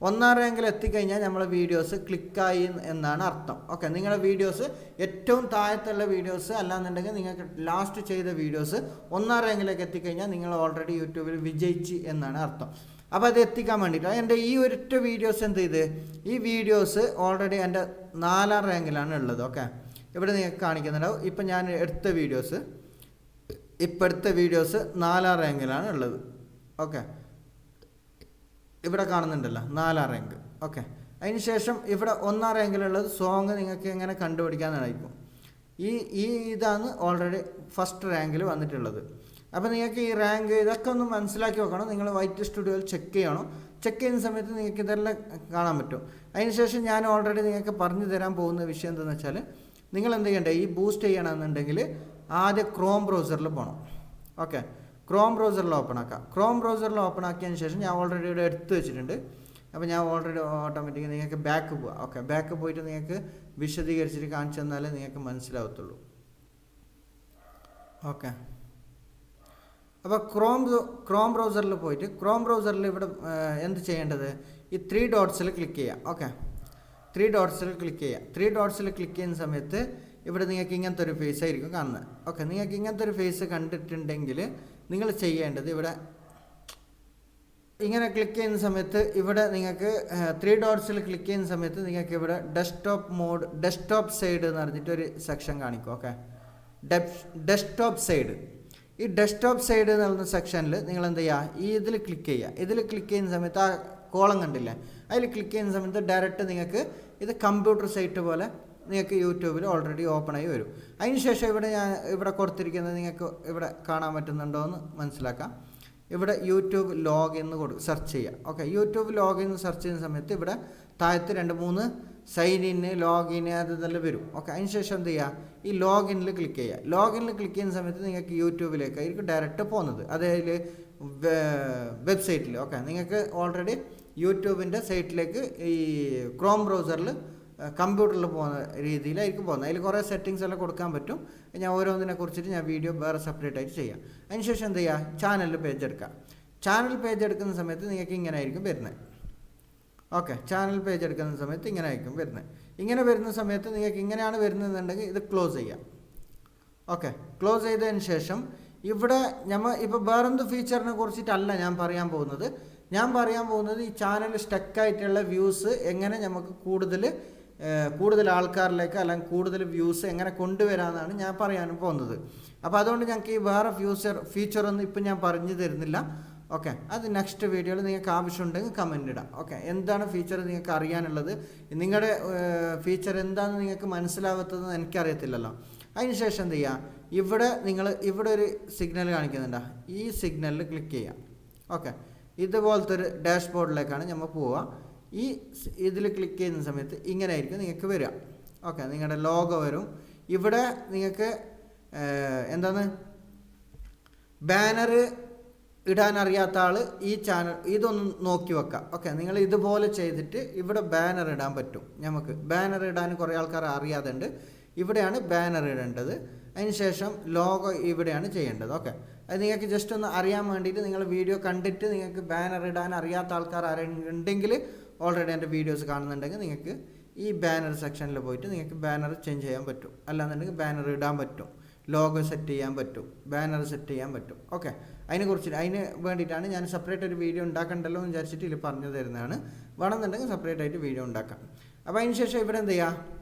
ഒന്നാം റാങ്കിൽ എത്തിക്കഴിഞ്ഞാൽ നമ്മളെ വീഡിയോസ് ക്ലിക്കായി എന്നാണ് അർത്ഥം. ഓക്കെ നിങ്ങളുടെ വീഡിയോസ് ഏറ്റവും താഴത്തുള്ള വീഡിയോസ് അല്ലാന്നുണ്ടെങ്കിൽ നിങ്ങൾക്ക് ലാസ്റ്റ് ചെയ്ത വീഡിയോസ് ഒന്നാം റാങ്കിലേക്ക് എത്തിക്കഴിഞ്ഞാൽ നിങ്ങൾ ഓൾറെഡി യൂട്യൂബിൽ വിജയിച്ച് എന്നാണ് അർത്ഥം. അപ്പോൾ അത് എത്തിക്കാൻ വേണ്ടിയിട്ട് എന്റെ ഈ ഒരൊറ്റ വീഡിയോസ് എന്ത് ചെയ്ത്? ഈ വീഡിയോസ് ഓൾറെഡി എന്റെ നാലാം റാങ്കിലാണ് ഉള്ളത്. ഓക്കെ ഇവിടെ നിങ്ങൾക്ക് കാണിക്കുന്നുണ്ടാവും. ഇപ്പം ഞാൻ എടുത്ത വീഡിയോസ് ഇപ്പോഴത്തെ വീഡിയോസ് നാലാം റാങ്കിലാണ് ഉള്ളത്. ഓക്കെ ഇവിടെ കാണുന്നുണ്ടല്ലോ നാലാം റാങ്ക് ഓക്കെ അതിനുശേഷം ഇവിടെ ഒന്നാം റാങ്കിലുള്ളത് സോങ് നിങ്ങൾക്ക് എങ്ങനെ കണ്ടുപിടിക്കാമെന്നായിരിക്കും. ഈ ഈ ഇതാണ് ഓൾറെഡി ഫസ്റ്റ് റാങ്കിൽ വന്നിട്ടുള്ളത്. അപ്പോൾ നിങ്ങൾക്ക് ഈ റാങ്ക് ഇതൊക്കെ ഒന്ന് മനസ്സിലാക്കി വെക്കണം. നിങ്ങൾ വൈറ്റ് സ്റ്റുഡിയോയിൽ ചെക്ക് ചെയ്യണം. ചെക്ക് ചെയ്യുന്ന സമയത്ത് നിങ്ങൾക്ക് ഇതെല്ലാം കാണാൻ പറ്റും. അതിനുശേഷം ഞാൻ ഓൾറെഡി നിങ്ങൾക്ക് പറഞ്ഞു തരാൻ പോകുന്ന വിഷയം എന്താണെന്ന് വെച്ചാൽ നിങ്ങൾ എന്ത് ചെയ്യണ്ടേ? ഈ ബൂസ്റ്റ് ചെയ്യണമെന്നുണ്ടെങ്കിൽ ആദ്യം ക്രോം ബ്രൗസറിൽ പോകണം ഓക്കെ ക്രോം ബ്രൗസറിൽ ഓപ്പൺ ആക്കാം. ക്രോം ബ്രൗസറിൽ ഓപ്പൺ ആക്കിയതിന് ശേഷം ഞാൻ ഓൾറെഡി ഇവിടെ എടുത്ത് വെച്ചിട്ടുണ്ട്. അപ്പോൾ ഞാൻ ഓൾറെഡി ഓട്ടോമാറ്റിക് നിങ്ങൾക്ക് ബാക്ക് പോവാം. ഓക്കെ ബാക്ക് പോയിട്ട് നിങ്ങൾക്ക് വിശദീകരിച്ചിട്ട് കാണിച്ചു തന്നാലേ നിങ്ങൾക്ക് മനസ്സിലാവത്തുള്ളൂ. ഓക്കെ അപ്പോൾ ക്രോം ക്രോം ബ്രൗസറിൽ പോയിട്ട് ക്രോം ബ്രൗസറിൽ ഇവിടെ എന്ത് ചെയ്യേണ്ടത്? ഈ ത്രീ ഡോട്ട്സിൽ ക്ലിക്ക് ചെയ്യാം. ഓക്കെ ത്രീ ഡോട്ട്സിൽ ക്ലിക്ക് ചെയ്യാം. ത്രീ ഡോട്ട്സിൽ ക്ലിക്ക് ചെയ്യുന്ന സമയത്ത് ഇവിടെ നിങ്ങൾക്ക് ഇങ്ങനത്തെ ഒരു ഫേസ് ആയിരിക്കും കാണുന്നത്. ഓക്കെ നിങ്ങൾക്ക് ഇങ്ങനത്തെ ഒരു ഫേസ് കണ്ടിട്ടുണ്ടെങ്കിൽ നിങ്ങൾ ചെയ്യേണ്ടത് ഇവിടെ ഇങ്ങനെ ക്ലിക്ക് ചെയ്യുന്ന സമയത്ത് ഇവിടെ നിങ്ങൾക്ക് ത്രീ ഡോട്ട്സിൽ ക്ലിക്ക് ചെയ്യുന്ന സമയത്ത് നിങ്ങൾക്ക് ഇവിടെ ഡെസ്ക്ടോപ്പ് മോഡ് ഡെസ്ക്ടോപ്പ് സൈഡ് എന്ന് പറഞ്ഞിട്ട് ഒരു സെക്ഷൻ കാണിക്കും ഓക്കെ ഡെസ്ക്ടോപ്പ് സൈഡ് ഈ ഡെസ്ക്ടോപ്പ് സൈഡ് എന്ന് പറയുന്ന സെക്ഷനിൽ നിങ്ങൾ എന്ത് ചെയ്യുക? ഈ ഇതിൽ ക്ലിക്ക് ചെയ്യുക. ഇതിൽ ക്ലിക്ക് ചെയ്യുന്ന സമയത്ത് ആ കോളം കണ്ടില്ലേ? അതിൽ ക്ലിക്ക് ചെയ്യുന്ന സമയത്ത് ഡയറക്റ്റ് നിങ്ങൾക്ക് ഇത് കമ്പ്യൂട്ടർ സൈറ്റ് പോലെ നിങ്ങൾക്ക് യൂട്യൂബിൽ ഓൾറെഡി ഓപ്പൺ ആയി വരും. അതിന് ശേഷം ഇവിടെ ഞാൻ ഇവിടെ കൊടുത്തിരിക്കുന്നത് നിങ്ങൾക്ക് ഇവിടെ കാണാൻ പറ്റുന്നുണ്ടോ എന്ന് മനസ്സിലാക്കാം. ഇവിടെ യൂട്യൂബ് ലോഗിൻ എന്ന് കൊടു സെർച്ച് ചെയ്യുക ഓക്കെ യൂട്യൂബ് ലോഗിൻ എന്ന് സെർച്ച് ചെയ്യുന്ന സമയത്ത് ഇവിടെ താഴത്ത് രണ്ട് മൂന്ന് സൈൻ ഇൻ ലോഗിൻ അത് ഇതെല്ലാം വരും. ഓക്കെ അതിന് ശേഷം എന്ത് ചെയ്യുക ഈ ലോഗിനിൽ ക്ലിക്ക് ചെയ്യുക ലോഗിനിൽ ക്ലിക്ക് ചെയ്യുന്ന സമയത്ത് നിങ്ങൾക്ക് യൂട്യൂബിലേക്കായിരിക്കും ഡയറക്റ്റ് പോകുന്നത്. അതായത് വെബ്സൈറ്റിൽ ഓക്കെ നിങ്ങൾക്ക് ഓൾറെഡി യൂട്യൂബിന്റെ സൈറ്റിലേക്ക് ഈ ക്രോം ബ്രൗസറിൽ കമ്പ്യൂട്ടറിൽ പോകുന്ന രീതിയിലായിരിക്കും പോകുന്നത്. അതിൽ കുറേ സെറ്റിങ്സ് എല്ലാം കൊടുക്കാൻ പറ്റും. ഞാൻ ഓരോന്നിനെ കുറിച്ചിട്ട് ഞാൻ വീഡിയോ വേറെ സെപ്പറേറ്റ് ആയിട്ട് ചെയ്യാം. അതിനുശേഷം എന്ത് ചെയ്യുക ചാനലിൽ പേജ് എടുക്കുക. ചാനൽ പേജ് എടുക്കുന്ന സമയത്ത് നിങ്ങൾക്ക് ഇങ്ങനെ ആയിരിക്കും വരുന്നത്. ഓക്കെ ചാനൽ പേജ് എടുക്കുന്ന സമയത്ത് ഇങ്ങനെ ആയിരിക്കും വരുന്നത്. ഇങ്ങനെ വരുന്ന സമയത്ത് നിങ്ങൾക്ക് ഇങ്ങനെയാണ് വരുന്നതെന്നുണ്ടെങ്കിൽ ഇത് ക്ലോസ് ചെയ്യാം. ഓക്കെ ക്ലോസ് ചെയ്തതിന് ശേഷം ഇവിടെ നമ്മൾ ഇപ്പോൾ വേറെന്ത് ഫീച്ചറിനെ കുറിച്ചിട്ടല്ല ഞാൻ പറയാൻ പോകുന്നത്. ഞാൻ പറയാൻ പോകുന്നത് ഈ ചാനൽ സ്റ്റക്കായിട്ടുള്ള വ്യൂസ് എങ്ങനെ നമുക്ക് കൂടുതൽ കൂടുതൽ ആൾക്കാരിലേക്ക് അല്ലെങ്കിൽ കൂടുതൽ വ്യൂസ് എങ്ങനെ കൊണ്ടുവരാമെന്നാണ് ഞാൻ പറയാൻ പോകുന്നത്. അപ്പോൾ അതുകൊണ്ട് ഞങ്ങൾക്ക് ഈ വേറെ ഫ്യൂച്ചർ ഫീച്ചറൊന്നും ഇപ്പം ഞാൻ പറഞ്ഞു തരുന്നില്ല. ഓക്കെ അത് നെക്സ്റ്റ് വീഡിയോയിൽ നിങ്ങൾക്ക് ആവശ്യമുണ്ടെങ്കിൽ കമന്റ് ഇടാം. ഓക്കെ എന്താണ് ഫീച്ചർ നിങ്ങൾക്ക് അറിയാനുള്ളത്? നിങ്ങളുടെ ഫീച്ചർ എന്താണെന്ന് നിങ്ങൾക്ക് മനസ്സിലാവാത്തതെന്ന് എനിക്കറിയത്തില്ലല്ലോ. അതിനുശേഷം എന്ത് ചെയ്യുക ഇവിടെ നിങ്ങൾ ഇവിടെ ഒരു സിഗ്നൽ കാണിക്കുന്നുണ്ടോ. ഈ സിഗ്നലിൽ ക്ലിക്ക് ചെയ്യാം. ഓക്കെ ഇതുപോലത്തെ ഒരു ഡാഷ്ബോർഡിലേക്കാണ് നമ്മൾ പോവുക. ഈ ഇതിൽ ക്ലിക്ക് ചെയ്യുന്ന സമയത്ത് ഇങ്ങനെ ആയിരിക്കും നിങ്ങൾക്ക് വരിക. ഓക്കെ നിങ്ങളുടെ ലോഗോ വരും. ഇവിടെ നിങ്ങൾക്ക് എന്താണ്? ബാനർ ഇടാൻ അറിയാത്ത ആൾ ഈ ചാനൽ ഇതൊന്ന് നോക്കി വെക്കാം. ഓക്കെ നിങ്ങൾ ഇതുപോലെ ചെയ്തിട്ട് ഇവിടെ ബാനർ ഇടാൻ പറ്റും നമുക്ക് ബാനർ ഇടാൻ കുറേ ആൾക്കാർ അറിയാതെ ഉണ്ട് ഇവിടെയാണ് ബാനർ ഇടേണ്ടത്. അതിനുശേഷം ലോഗോ ഇവിടെയാണ് ചെയ്യേണ്ടത്. ഓക്കെ അത് നിങ്ങൾക്ക് ജസ്റ്റ് ഒന്ന് അറിയാൻ വേണ്ടിയിട്ട് നിങ്ങൾ വീഡിയോ കണ്ടിട്ട് നിങ്ങൾക്ക് ബാനർ ഇടാൻ അറിയാത്ത ആൾക്കാർ ആരെങ്കിലും ഉണ്ടെങ്കിൽ ഓൾറെഡി എന്റെ വീഡിയോസ് കാണുന്നുണ്ടെങ്കിൽ നിങ്ങൾക്ക് ഈ ബാനർ സെക്ഷനിൽ പോയിട്ട് നിങ്ങൾക്ക് ബാനർ ചേഞ്ച് ചെയ്യാൻ പറ്റും. അല്ലാന്നുണ്ടെങ്കിൽ ബാനർ ഇടാൻ പറ്റും. ലോഗോ സെറ്റ് ചെയ്യാൻ പറ്റും. ബാനർ സെറ്റ് ചെയ്യാൻ പറ്റും. ഓക്കെ അതിനെക്കുറിച്ച് അതിന് വേണ്ടിയിട്ടാണ് ഞാൻ സെപ്പറേറ്റ് ഒരു വീഡിയോ ഉണ്ടാക്കണ്ടല്ലോ എന്ന് വിചാരിച്ചിട്ട് ഇതിൽ പറഞ്ഞു തരുന്നതാണ്. വേണമെന്നുണ്ടെങ്കിൽ സെപ്പറേറ്റ് ആയിട്ട് വീഡിയോ ഉണ്ടാക്കാം. അപ്പോൾ അതിന് ശേഷം ഇവിടെ എന്ത് ചെയ്യുക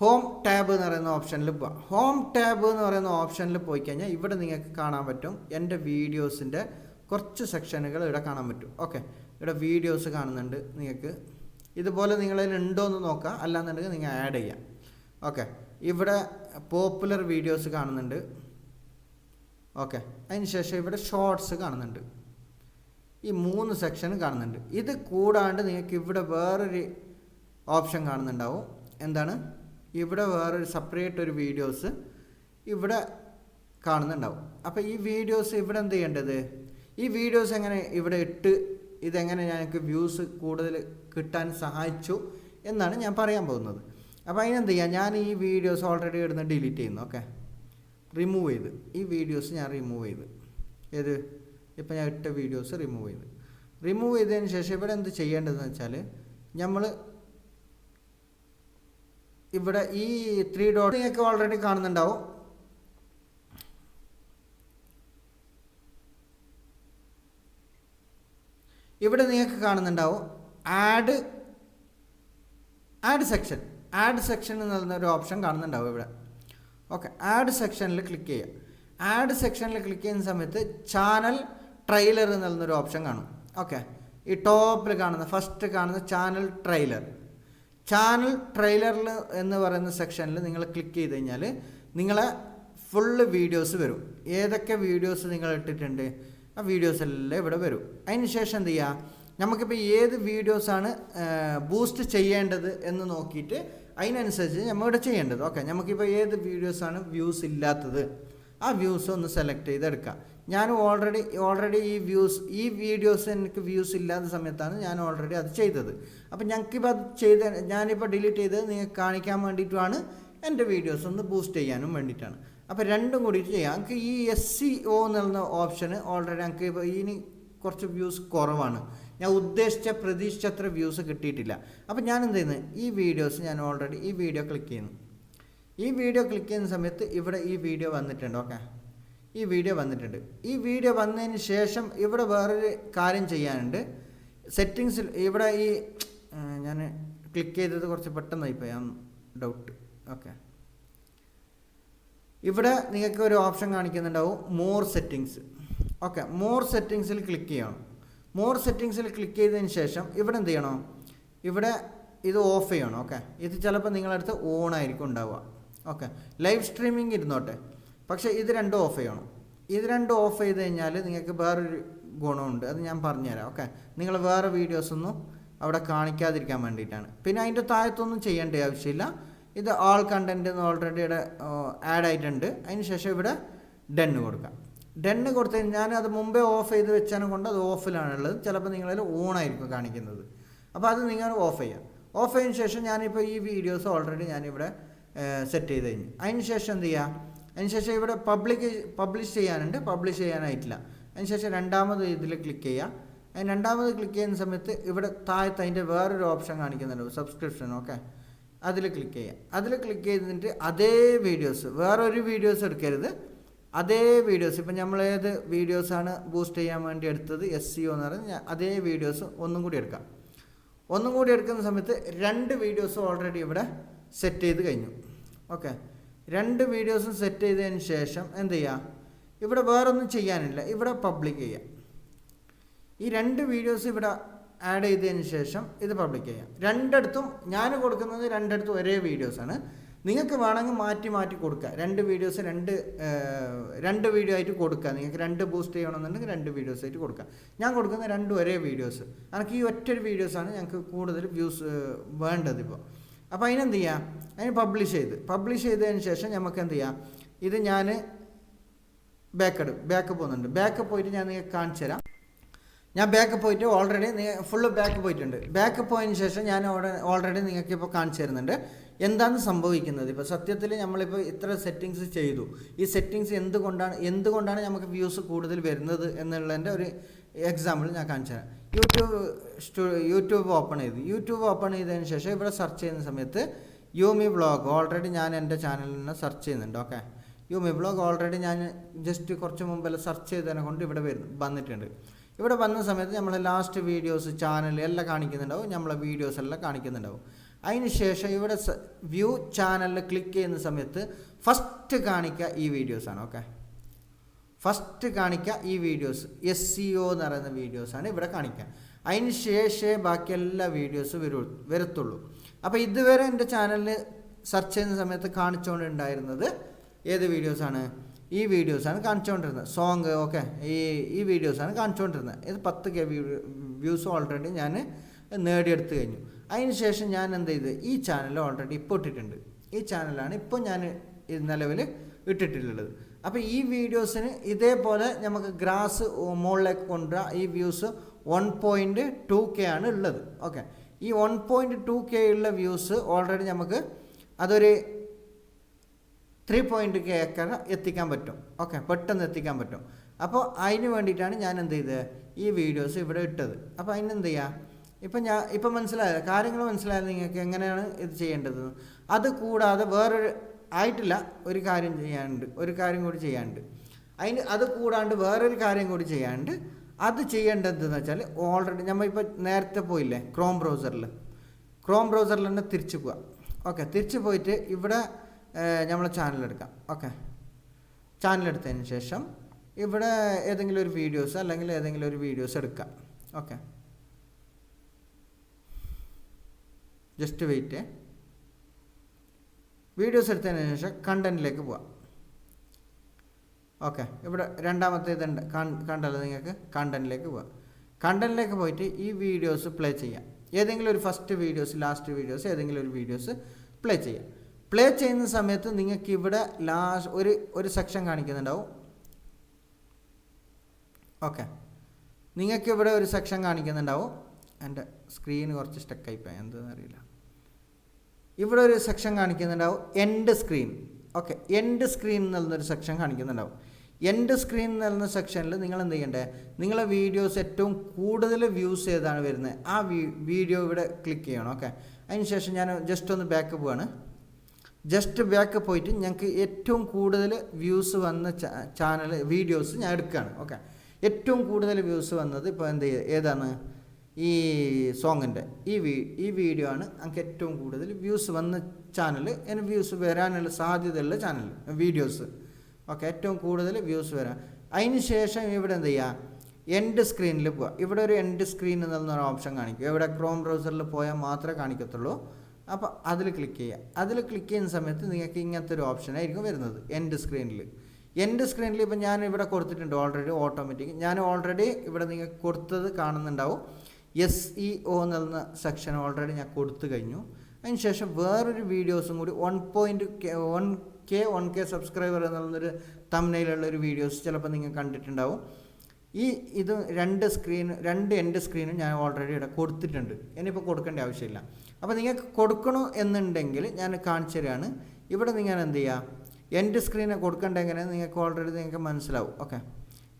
ഹോം ടാബ് എന്ന് പറയുന്ന ഓപ്ഷനിൽ പോവാം. ഹോം ടാബ് എന്ന് പറയുന്ന ഓപ്ഷനിൽ പോയി കഴിഞ്ഞാൽ ഇവിടെ നിങ്ങൾക്ക് കാണാൻ പറ്റും എന്റെ വീഡിയോസിന്റെ കുറച്ച് സെക്ഷനുകൾ ഇവിടെ കാണാൻ പറ്റും. ഓക്കെ ഇവിടെ വീഡിയോസ് കാണുന്നുണ്ട് നിങ്ങൾക്ക്. ഇതുപോലെ നിങ്ങളതിൽ ഉണ്ടോ എന്ന് നോക്കാം അല്ലാന്നുണ്ടെങ്കിൽ നിങ്ങൾ ആഡ് ചെയ്യാം. ഓക്കെ ഇവിടെ പോപ്പുലർ വീഡിയോസ് കാണുന്നുണ്ട്. ഓക്കെ ശേഷം ഇവിടെ ഷോർട്സ് കാണുന്നുണ്ട്. ഈ മൂന്ന് സെക്ഷൻ കാണുന്നുണ്ട്. ഇത് കൂടാണ്ട് നിങ്ങൾക്ക് ഇവിടെ വേറൊരു ഓപ്ഷൻ കാണുന്നുണ്ടാവും. എന്താണ്? ഇവിടെ വേറൊരു സെപ്പറേറ്റ് ഒരു വീഡിയോസ് ഇവിടെ കാണുന്നുണ്ടാവും. അപ്പോൾ ഈ വീഡിയോസ് ഇവിടെ എന്ത് ചെയ്യേണ്ടത്? ഈ വീഡിയോസ് എങ്ങനെ ഇവിടെ ഇട്ട് ഇതെങ്ങനെ ഞങ്ങൾക്ക് വ്യൂസ് കൂടുതൽ കിട്ടാൻ സഹായിച്ചു എന്നാണ് ഞാൻ പറയാൻ പോകുന്നത്. അപ്പോൾ അതിനെന്ത് ചെയ്യാം ഞാൻ ഈ വീഡിയോസ് ഓൾറെഡി ഇടുന്ന ഡിലീറ്റ് ചെയ്യുന്നു ഓക്കെ റിമൂവ് ചെയ്ത്. ഈ വീഡിയോസ് ഞാൻ റിമൂവ് ചെയ്ത്. ഏത്? ഇപ്പം ഞാൻ ഇട്ട വീഡിയോസ് റിമൂവ് ചെയ്ത്. റിമൂവ് ചെയ്തതിന് ശേഷം ഇവിടെ എന്ത് ചെയ്യേണ്ടതെന്ന് വെച്ചാൽ നമ്മൾ ഇവിടെ ഈ ത്രീ ഡോട്ട് നിങ്ങൾക്ക് ഓൾറെഡി കാണുന്നുണ്ടാവും. ഇവിടെ നിങ്ങൾക്ക് കാണുന്നുണ്ടാവും add add section add section എന്ന് ഒരു ഓപ്ഷൻ കാണുന്നുണ്ടാവും ഇവിടെ. ഓക്കെ ആഡ് സെക്ഷനിൽ ക്ലിക്ക് ചെയ്യുക. ആഡ് സെക്ഷനിൽ ക്ലിക്ക് ചെയ്യുന്ന സമയത്ത് ചാനൽ ട്രെയിലർ എന്ന് പറയുന്നൊരു ഓപ്ഷൻ കാണും. ഓക്കെ ഈ ടോപ്പിൽ കാണുന്ന ഫസ്റ്റ് കാണുന്ന ചാനൽ ട്രെയിലർ ചാനൽ ട്രെയിലറിൽ എന്ന് പറയുന്ന സെക്ഷനിൽ നിങ്ങൾ ക്ലിക്ക് ചെയ്ത് കഴിഞ്ഞാൽ നിങ്ങളെ ഫുള്ള് വീഡിയോസ് വരും. ഏതൊക്കെ വീഡിയോസ് നിങ്ങൾ ഇട്ടിട്ടുണ്ട്? ആ വീഡിയോസ് എല്ലാം ഇവിടെ വരും. അതിന് ശേഷം എന്ത് ചെയ്യുക നമുക്കിപ്പോൾ ഏത് വീഡിയോസാണ് ബൂസ്റ്റ് ചെയ്യേണ്ടത് എന്ന് നോക്കിയിട്ട് അതിനനുസരിച്ച് നമ്മൾ ഇവിടെ ചെയ്യേണ്ടത്. ഓക്കെ നമുക്കിപ്പോൾ ഏത് വീഡിയോസാണ് വ്യൂസ് ഇല്ലാത്തത്? ആ വ്യൂസ് ഒന്ന് സെലക്ട് ചെയ്തെടുക്കാം. ഞാൻ ഓൾറെഡി ഓൾറെഡി ഈ വ്യൂസ് ഈ വീഡിയോസ് എനിക്ക് വ്യൂസ് ഇല്ലാത്ത സമയത്താണ് ഞാൻ ഓൾറെഡി അത് ചെയ്തത്. അപ്പം ഞങ്ങൾക്കിപ്പോൾ അത് ചെയ്ത് ഞാനിപ്പോൾ ഡിലീറ്റ് ചെയ്തത് നിങ്ങൾക്ക് കാണിക്കാൻ വേണ്ടിയിട്ടുമാണ് എന്റെ വീഡിയോസ് ഒന്ന് ബൂസ്റ്റ് ചെയ്യാനും വേണ്ടിയിട്ടാണ് അപ്പോൾ രണ്ടും കൂടിയിട്ട് ചെയ്യാം. നമുക്ക് ഈ എസ് സി ഒ എന്നുള്ള ഓപ്ഷന് ഓൾറെഡി നമുക്ക് ഇനി കുറച്ച് വ്യൂസ് കുറവാണ്. ഞാൻ ഉദ്ദേശിച്ച പ്രതീക്ഷിച്ചത്ര വ്യൂസ് കിട്ടിയിട്ടില്ല. അപ്പോൾ ഞാൻ എന്ത് ചെയ്യുന്നത് ഈ വീഡിയോസ് ഞാൻ ഓൾറെഡി ഈ വീഡിയോ ക്ലിക്ക് ചെയ്യുന്നു. ഈ വീഡിയോ ക്ലിക്ക് ചെയ്യുന്ന സമയത്ത് ഇവിടെ ഈ വീഡിയോ വന്നിട്ടുണ്ട് ഓക്കെ ഈ വീഡിയോ വന്നിട്ടുണ്ട്. ഈ വീഡിയോ വന്നതിന് ശേഷം ഇവിടെ വേറൊരു കാര്യം ചെയ്യാനുണ്ട്. സെറ്റിങ്സിൽ ഇവിടെ ഈ ഞാൻ ക്ലിക്ക് ചെയ്തത് കുറച്ച് പെട്ടെന്നായിപ്പോയി ഡൗട്ട് ഓക്കെ ഇവിടെ നിങ്ങൾക്ക് ഒരു ഓപ്ഷൻ കാണിക്കുന്നുണ്ടാവും മോർ സെറ്റിങ്സ് ഓക്കെ മോർ സെറ്റിങ്സിൽ ക്ലിക്ക് ചെയ്യണം. മോർ സെറ്റിങ്സിൽ ക്ലിക്ക് ചെയ്തതിന് ശേഷം ഇവിടെ എന്ത് ചെയ്യണം? ഇവിടെ ഇത് ഓഫ് ചെയ്യണം ഓക്കെ ഇത് ചിലപ്പോൾ നിങ്ങളടുത്ത് ഓൺ ആയിരിക്കും ഉണ്ടാവുക ഓക്കെ ലൈവ് സ്ട്രീമിംഗ് ഇരുന്നോട്ടെ. പക്ഷേ ഇത് രണ്ടും ഓഫ് ചെയ്യണം. ഇത് രണ്ടും ഓഫ് ചെയ്ത് കഴിഞ്ഞാൽ നിങ്ങൾക്ക് വേറൊരു ഗുണമുണ്ട്. അത് ഞാൻ പറഞ്ഞുതരാം ഓക്കെ നിങ്ങൾ വേറെ വീഡിയോസൊന്നും അവിടെ കാണിക്കാതിരിക്കാൻ വേണ്ടിയിട്ടാണ്. പിന്നെ അതിന്റെ താഴത്തൊന്നും ചെയ്യേണ്ട ആവശ്യമില്ല. ഇത് ഓൾ കണ്ടന്റ് എന്ന് ഓൾറെഡി ഇവിടെ ആഡ് ആയിട്ടുണ്ട്. അതിന് ശേഷം ഇവിടെ ഡെന്ന് കൊടുക്കാം. ഡെന്ന് കൊടുത്തു കഴിഞ്ഞാൽ അത് മുമ്പേ ഓഫ് ചെയ്ത് വെച്ചാലും കൊണ്ട് അത് ഓഫിലാണുള്ളത് ചിലപ്പോൾ നിങ്ങളിൽ ഓൺ ആയിരിക്കും കാണിക്കുന്നത്. അപ്പോൾ അത് നിങ്ങൾ ഓഫ് ചെയ്യാം. ഓഫ് ചെയ്തതിന് ശേഷം ഞാനിപ്പോൾ ഈ വീഡിയോസ് ഓൾറെഡി ഞാനിവിടെ സെറ്റ് ചെയ്ത് കഴിഞ്ഞു. അതിന് ശേഷം എന്ത് ചെയ്യുക അതിന് ശേഷം ഇവിടെ പബ്ലിക് പബ്ലിഷ് ചെയ്യാനുണ്ട്. പബ്ലിഷ് ചെയ്യാനായിട്ടില്ല. അതിന് ശേഷം രണ്ടാമത് ഇതിൽ ക്ലിക്ക് ചെയ്യുക രണ്ടാമത് ക്ലിക്ക് ചെയ്യുന്ന സമയത്ത് ഇവിടെ താഴത്ത് അതിന്റെ വേറൊരു ഓപ്ഷൻ കാണിക്കുന്നുണ്ട്. സബ്സ്ക്രിപ്ഷൻ ഓക്കെ അതിൽ ക്ലിക്ക് ചെയ്യുക അതിൽ ക്ലിക്ക് ചെയ്തിട്ട് അതേ വീഡിയോസ് വേറൊരു വീഡിയോസ് എടുക്കരുത്. അതേ വീഡിയോസ് ഇപ്പം നമ്മൾ വീഡിയോസാണ് ബൂസ്റ്റ് ചെയ്യാൻ വേണ്ടി എടുത്തത് എസ് സി ഒ എന്ന് പറഞ്ഞാൽ അതേ വീഡിയോസ് ഒന്നും കൂടി എടുക്കാം. ഒന്നും കൂടി എടുക്കുന്ന സമയത്ത് രണ്ട് വീഡിയോസ് ഓൾറെഡി ഇവിടെ സെറ്റ് ചെയ്ത് കഴിഞ്ഞു. ഓക്കെ രണ്ട് വീഡിയോസും സെറ്റ് ചെയ്തതിന് ശേഷം എന്ത് ചെയ്യുക ഇവിടെ വേറൊന്നും ചെയ്യാനില്ല. ഇവിടെ പബ്ലിക് ചെയ്യാം. ഈ രണ്ട് വീഡിയോസ് ഇവിടെ ആഡ് ചെയ്തതിന് ശേഷം ഇത് പബ്ലിക് ചെയ്യാം. രണ്ടിടത്തും ഞാൻ കൊടുക്കുന്നത് രണ്ടിടത്തും ഒരേ വീഡിയോസാണ് നിങ്ങൾക്ക് വേണമെങ്കിൽ മാറ്റി മാറ്റി കൊടുക്കുക രണ്ട് വീഡിയോസ് രണ്ട് രണ്ട് വീഡിയോ ആയിട്ട് കൊടുക്കുക നിങ്ങൾക്ക് രണ്ട് ബൂസ്റ്റ് ചെയ്യണമെന്നുണ്ടെങ്കിൽ രണ്ട് വീഡിയോസ് ആയിട്ട് കൊടുക്കുക ഞാൻ കൊടുക്കുന്ന രണ്ടും ഒരേ വീഡിയോസ് എനിക്ക് ഈ ഒറ്റൊരു വീഡിയോസാണ് ഞങ്ങൾക്ക് കൂടുതൽ വ്യൂസ് വേണ്ടത് ഇപ്പോൾ അപ്പോൾ അതിനെന്ത് ചെയ്യാം? അതിന് പബ്ലിഷ് ചെയ്ത്. പബ്ലിഷ് ചെയ്തതിന് ശേഷം നമുക്ക് എന്ത് ചെയ്യാം? ഇത് ഞാൻ ബാക്ക് ബാക്ക് പോകുന്നുണ്ട് ബാക്ക് പോയിട്ട് ഞാൻ നിങ്ങൾക്ക് കാണിച്ചു തരാം ഞാൻ ബാക്ക് പോയിട്ട് ഓൾറെഡി ഫുള്ള് ബാക്ക് പോയിട്ടുണ്ട്. ബാക്ക് പോയതിന് ശേഷം ഞാൻ ഓൾറെഡി നിങ്ങൾക്ക് ഇപ്പോൾ കാണിച്ചു തരുന്നുണ്ട്. എന്താണ് സംഭവിക്കുന്നത്? ഇപ്പോൾ സത്യത്തിൽ നമ്മളിപ്പോൾ ഇത്ര സെറ്റിങ്സ് ചെയ്തു. ഈ സെറ്റിങ്സ് എന്തുകൊണ്ടാണ് എന്തുകൊണ്ടാണ് നമുക്ക് വ്യൂസ് കൂടുതൽ വരുന്നത് എന്നുള്ളതിന്റെ ഒരു എക്സാമ്പിൾ ഞാൻ കാണിച്ചു തരാം. യൂട്യൂബ് യൂട്യൂബ് ഓപ്പൺ ചെയ്തു. യൂട്യൂബ് ഓപ്പൺ ചെയ്തതിന് ശേഷം ഇവിടെ സെർച്ച് ചെയ്യുന്ന സമയത്ത് യൂമി വ്ളോഗ് ഓൾറെഡി ഞാൻ എന്റെ ചാനലിൽ നിന്ന് സെർച്ച് ചെയ്യുന്നുണ്ട്. ഓക്കെ യൂമി വ്ളോഗ് ഓൾറെഡി ഞാൻ ജസ്റ്റ് കുറച്ച് മുമ്പെല്ലാം സെർച്ച് ചെയ്തതിനെ കൊണ്ട് ഇവിടെ വരുന്നു വന്നിട്ടുണ്ട്. ഇവിടെ വന്ന സമയത്ത് നമ്മളെ ലാസ്റ്റ് വീഡിയോസ് ചാനൽ എല്ലാം കാണിക്കുന്നുണ്ടാവും. നമ്മളെ വീഡിയോസ് എല്ലാം കാണിക്കുന്നുണ്ടാവും. അതിന് ശേഷം ഇവിടെ വ്യൂ ചാനലിൽ ക്ലിക്ക് ചെയ്യുന്ന സമയത്ത് ഫസ്റ്റ് കാണിക്കുക ഈ വീഡിയോസാണ് ഓക്കെ ഫസ്റ്റ് കാണിക്കുക ഈ വീഡിയോസ് എസ് സി ഒ എന്ന് പറയുന്ന വീഡിയോസാണ് ഇവിടെ കാണിക്കുക അതിന് ശേഷമേ ബാക്കി എല്ലാ വീഡിയോസും വരൂ വരത്തുള്ളൂ. അപ്പോൾ ഇതുവരെ എന്റെ ചാനലിൽ സെർച്ച് ചെയ്യുന്ന സമയത്ത് കാണിച്ചുകൊണ്ടുണ്ടായിരുന്നത് ഏത് വീഡിയോസാണ് ഈ വീഡിയോസാണ് കാണിച്ചുകൊണ്ടിരുന്നത് സോങ് ഓക്കെ ഈ ഈ വീഡിയോസാണ് കാണിച്ചുകൊണ്ടിരുന്നത് ഇത് പത്ത് കെ വ്യൂസ് ഓൾറെഡി ഞാൻ നേടിയെടുത്ത് കഴിഞ്ഞു. അതിന് ശേഷം ഞാൻ എന്ത് ചെയ്ത്? ഈ ചാനൽ ഓൾറെഡി ഇപ്പോൾ ഇട്ടിട്ടുണ്ട്. ഈ ചാനലാണ് ഇപ്പോൾ ഞാൻ നിലവിൽ ഇട്ടിട്ടുള്ളത്. അപ്പോൾ ഈ വീഡിയോസിന് ഇതേപോലെ നമുക്ക് ഗ്രാസ് മുകളിലേക്ക് കൊണ്ടുവരാം. ഈ views one point two K ആണ് ഉള്ളത്. ഓക്കെ ഈ വൺ പോയിന്റ് ടു കെ ഉള്ള വ്യൂസ് ഓൾറെഡി നമുക്ക് അതൊരു ത്രീ പോയിന്റ് കെ ഏക്കർ എത്തിക്കാൻ പറ്റും. ഓക്കെ പെട്ടെന്ന് എത്തിക്കാൻ പറ്റും. അപ്പോൾ അതിന് വേണ്ടിയിട്ടാണ് ഞാൻ എന്ത് ചെയ്തത് ഈ വീഡിയോസ് ഇവിടെ ഇട്ടത്. അപ്പോൾ അതിന് എന്ത് ചെയ്യുക ഇപ്പം ഞാൻ ഇപ്പം മനസ്സിലായത് കാര്യങ്ങൾ മനസ്സിലായത് നിങ്ങൾക്ക് എങ്ങനെയാണ് ഇത് ചെയ്യേണ്ടത്? അത് കൂടാതെ വേറൊരു ആയിട്ടില്ല ഒരു കാര്യം ചെയ്യാനുണ്ട്. ഒരു കാര്യം കൂടി ചെയ്യാനുണ്ട്. അതിന് അത് കൂടാണ്ട് വേറൊരു കാര്യം കൂടി ചെയ്യാണ്ട് അത് ചെയ്യേണ്ടതെന്ന് വെച്ചാൽ ഓൾറെഡി നമ്മൾ ഇപ്പോൾ നേരത്തെ പോയില്ലേ? ക്രോം ബ്രൗസറിൽ ക്രോം ബ്രൗസറിൽ തന്നെ തിരിച്ചു പോവാം. ഓക്കെ തിരിച്ചു പോയിട്ട് ഇവിടെ നമ്മൾ ചാനൽ എടുക്കാം. ഓക്കെ ചാനൽ എടുത്തതിന് ശേഷം ഇവിടെ ഏതെങ്കിലും ഒരു വീഡിയോസ് അല്ലെങ്കിൽ ഏതെങ്കിലും ഒരു വീഡിയോസ് എടുക്കാം. ഓക്കെ ജസ്റ്റ് വെയിറ്റ് വീഡിയോസ് എടുത്തതിന് ശേഷം കണ്ടന്റിലേക്ക് പോവാം. ഓക്കെ ഇവിടെ രണ്ടാമത്തെ ഇതുണ്ട്. കണ്ടല്ലോ നിങ്ങൾക്ക്? കണ്ടന്റിലേക്ക് പോവാം. കണ്ടന്റിലേക്ക് പോയിട്ട് ഈ വീഡിയോസ് പ്ലേ ചെയ്യാം. ഏതെങ്കിലും ഒരു ഫസ്റ്റ് വീഡിയോസ് ലാസ്റ്റ് വീഡിയോസ് ഏതെങ്കിലും ഒരു വീഡിയോസ് പ്ലേ ചെയ്യാം. പ്ലേ ചെയ്യുന്ന സമയത്ത് നിങ്ങൾക്ക് ഇവിടെ ലാസ്റ്റ് ഒരു ഒരു സെക്ഷൻ കാണിക്കുന്നുണ്ടാവും. ഓക്കെ നിങ്ങൾക്ക് ഇവിടെ ഒരു സെക്ഷൻ കാണിക്കുന്നുണ്ടാവും. എന്റെ സ്ക്രീൻ കുറച്ച് സ്റ്റക്കായിപ്പോയി എന്താണെന്ന് അറിയില്ല. ഇവിടെ ഒരു section കാണിക്കുന്നുണ്ടാവും. End screen okay end screen എന്നുള്ളൊരു സെക്ഷൻ കാണിക്കുന്നുണ്ടാവും. എൻഡ് സ്ക്രീൻ എന്ന സെക്ഷനിൽ നിങ്ങൾ എന്ത് ചെയ്യണ്ടേ? നിങ്ങളെ വീഡിയോസ് ഏറ്റവും കൂടുതൽ വ്യൂസ് ചെയ്താണ് വരുന്നത്? ആ വീഡിയോ ഇവിടെ ക്ലിക്ക് ചെയ്യണം. ഓക്കെ അതിന് ശേഷം ഞാൻ ജസ്റ്റ് ഒന്ന് ബാക്ക് പോവാണ്. ജസ്റ്റ് ബാക്ക് പോയിട്ട് ഞങ്ങൾക്ക് ഏറ്റവും കൂടുതൽ വ്യൂസ് വന്ന ചാനൽ വീഡിയോസ് ഞാൻ എടുക്കുകയാണ് ഓക്കെ ഏറ്റവും കൂടുതൽ വ്യൂസ് വന്നത് ഇപ്പോൾ എന്ത് ഏതാണ്? ഈ സോങ്ങിന്റെ ഈ വീ ഈ വീഡിയോ ആണ് ഞങ്ങൾക്ക് ഏറ്റവും കൂടുതൽ വ്യൂസ് വന്ന ചാനൽ അതിന് വ്യൂസ് വരാനുള്ള സാധ്യതയുള്ള ചാനൽ വീഡിയോസ് ഓക്കെ ഏറ്റവും കൂടുതൽ വ്യൂസ് വരാൻ അതിന് ശേഷം ഇവിടെ എന്ത് ചെയ്യുക എൻഡ് സ്ക്രീനിൽ പോവുക ഇവിടെ ഒരു എൻഡ് സ്ക്രീൻ എന്നുള്ള ഓപ്ഷൻ കാണിക്കും. ഇവിടെ ക്രോം ബ്രൗസറിൽ പോയാൽ മാത്രമേ കാണിക്കത്തുള്ളൂ. അപ്പോൾ അതിൽ ക്ലിക്ക് ചെയ്യുക. അതിൽ ക്ലിക്ക് ചെയ്യുന്ന സമയത്ത് നിങ്ങൾക്ക് ഇങ്ങനത്തെ ഒരു ഓപ്ഷൻ ആയിരിക്കും വരുന്നത്. എൻഡ് സ്ക്രീനിൽ എൻഡ് സ്ക്രീനിൽ ഇപ്പം ഞാൻ ഇവിടെ കൊടുത്തിട്ടുണ്ട് ഓൾറെഡി ഓട്ടോമാറ്റിക് ഞാൻ ഓൾറെഡി ഇവിടെ നിങ്ങൾക്ക് കൊടുത്തത് കാണുന്നുണ്ടാവും. എസ് ഇ ഒ എന്ന സെക്ഷൻ ഓൾറെഡി ഞാൻ കൊടുത്തു കഴിഞ്ഞു. അതിന് ശേഷം വേറൊരു വീഡിയോസും കൂടി one point K one K one K subscriber എന്നുള്ളൊരു തമ്മിലുള്ള ഒരു വീഡിയോസ് ചിലപ്പോൾ നിങ്ങൾ കണ്ടിട്ടുണ്ടാവും. ഈ ഇത് രണ്ട് സ്ക്രീൻ രണ്ട് എൻഡ് സ്ക്രീനും ഞാൻ ഓൾറെഡി ഇവിടെ കൊടുത്തിട്ടുണ്ട്. ഇനിയിപ്പോൾ കൊടുക്കേണ്ട ആവശ്യമില്ല. അപ്പോൾ നിങ്ങൾക്ക് കൊടുക്കണോ എന്നുണ്ടെങ്കിൽ ഞാൻ കാണിച്ചു തരികയാണ് ഇവിടെ നിങ്ങൾ എന്ത് ചെയ്യുക എന്റെ സ്ക്രീനെ കൊടുക്കേണ്ട എങ്ങനെ നിങ്ങൾക്ക് ഓൾറെഡി നിങ്ങൾക്ക് മനസ്സിലാവും. ഓക്കെ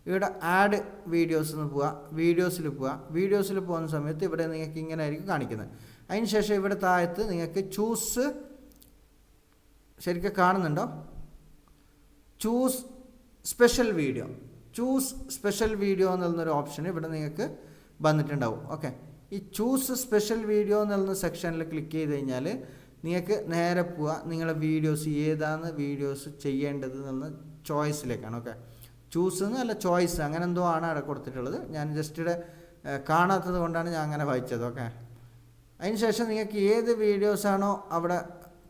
ഇവിടെ ആഡ് വീഡിയോസ് എന്ന് പോവുക വീഡിയോസിൽ പോവുക വീഡിയോസിൽ പോകുന്ന സമയത്ത് ഇവിടെ നിങ്ങൾക്ക് ഇങ്ങനെ ആയിരിക്കും കാണിക്കുന്നത്. അതിന് ശേഷം ഇവിടെ താഴത്ത് നിങ്ങൾക്ക് ചൂസ് ശരിക്കും കാണുന്നുണ്ടോ? Choose special video choose special video എന്നുള്ളൊരു ഓപ്ഷൻ ഇവിടെ നിങ്ങൾക്ക് വന്നിട്ടുണ്ടാവും. ഓക്കെ ഈ ചൂസ് സ്പെഷ്യൽ വീഡിയോ എന്നുള്ള സെക്ഷനിൽ ക്ലിക്ക് ചെയ്ത് കഴിഞ്ഞാൽ നിങ്ങൾക്ക് നേരെ പോവുക നിങ്ങളെ വീഡിയോസ് ഏതാണ് വീഡിയോസ് ചെയ്യേണ്ടത് എന്നുള്ള ചോയ്സിലേക്കാണ് ഓക്കെ ചൂസ് അല്ല ചോയ്സ് അങ്ങനെ എന്തോ ആണ് അവിടെ കൊടുത്തിട്ടുള്ളത്. ഞാൻ ജസ്റ്റ് കാണാത്തത് കൊണ്ടാണ് ഞാൻ അങ്ങനെ വായിച്ചത് ഓക്കെ അതിന് ശേഷം നിങ്ങൾക്ക് ഏത് വീഡിയോസാണോ അവിടെ